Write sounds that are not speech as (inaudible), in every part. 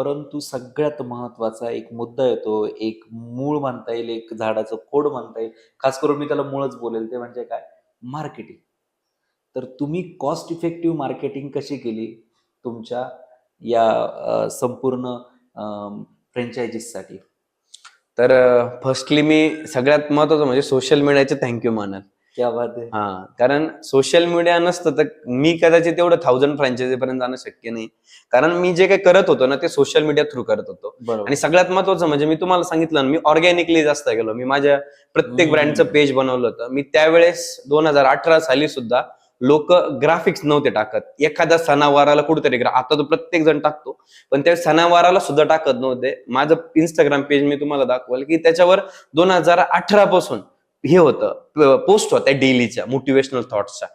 परंतु सगळ्यात महत्त्वाचा एक मुद्दा येतो एक मूळ म्हणता येईल एक झाडाचं खोड म्हणता येईल. खास करून मी त्याला मूळच बोलेल ते म्हणजे काय? मार्केटिंग. तर तुम्ही कॉस्ट इफेक्टिव्ह मार्केटिंग कशी केली? तुमच्या या संपूर्ण फ्रँचायझीसाठी तर फर्स्टली मी सगळ्यात महत्वाचं म्हणजे सोशल मीडियाचे थँक्यू मानल. हा. कारण सोशल मीडिया नसतं तर मी कदाचित एवढं थाउजंड फ्रँचायझी पर्यंत जाणं शक्य नाही. कारण मी जे काही करत होतो ना ते सोशल मीडिया थ्रू करत होतो. आणि सगळ्यात महत्वाचं म्हणजे मी तुम्हाला सांगितलं मी ऑर्गॅनिकली जास्त गेलो. मी माझ्या प्रत्येक. ब्रँडचं पेज बनवलं होतं. मी त्यावेळेस दोन हजार अठरा साली सुद्धा लोक ग्राफिक्स नव्हते टाकत. एखाद्या सणावाराला कुठेतरी आता तो प्रत्येक जण टाकतो. पण त्या सणावाराला सुद्धा टाकत नव्हते. माझं इंस्टाग्राम पेज मी तुम्हाला दाखवलं की त्याच्यावर दोन हजार अठरा पासून हे होतं पोस्ट होत्या डेलीच्या मोटिवेशनल थॉट्सच्या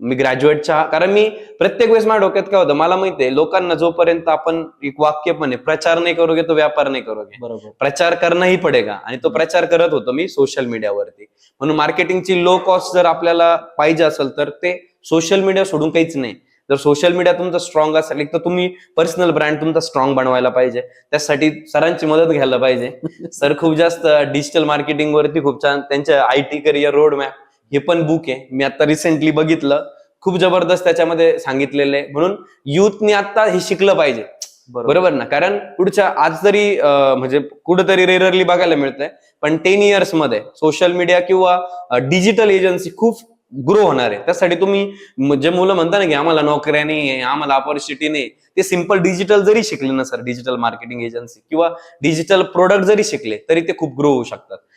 मी ग्रॅज्युएटच्या कारण मी प्रत्येक वेळेस माझ्या डोक्यात काय होतं मला माहितीये लोकांना जोपर्यंत आपण एक वाक्य पण आहे प्रचार नाही करोगे तो व्यापार नाही करोगे बरोबर. प्रचार करणं ही पडेगा आणि तो प्रचार करत होतो मी सोशल मीडियावरती म्हणून मार्केटिंगची लो कॉस्ट जर आपल्याला पाहिजे असेल तर ते सोशल मीडिया सोडून काहीच नाही. जर सोशल मीडिया तुमचा स्ट्रॉंग असेल एक तर तुम्ही पर्सनल ब्रँड तुमचा स्ट्रॉंग बनवायला पाहिजे. त्यासाठी सरांची मदत घ्यायला पाहिजे. (laughs) सर खूप जास्त डिजिटल मार्केटिंग वरती खूप छान त्यांच्या I T career road map हे पण बुक आहे. मी आता रिसेंटली बघितलं. खूप जबरदस्त त्याच्यामध्ये सांगितलेलं आहे. म्हणून युथने आता हे शिकलं पाहिजे. बरोबर. ना? कारण पुढच्या आज अं, म्हणजे कुठेतरी रेअरली बघायला मिळतंय. पण टेन इयर्समध्ये सोशल मीडिया किंवा डिजिटल एजन्सी खूप ग्रो होणार आहे. त्यासाठी तुम्ही जे मुलं म्हणता ना की आम्हाला नोकऱ्या नाही आहे आम्हाला ऑपॉर्च्युनिटी नाही ते सिंपल डिजिटल जरी शिकले ना सर डिजिटल मार्केटिंग एजन्सी किंवा डिजिटल प्रोडक्ट जरी शिकले तरी ते खूप ग्रो होऊ शकतात.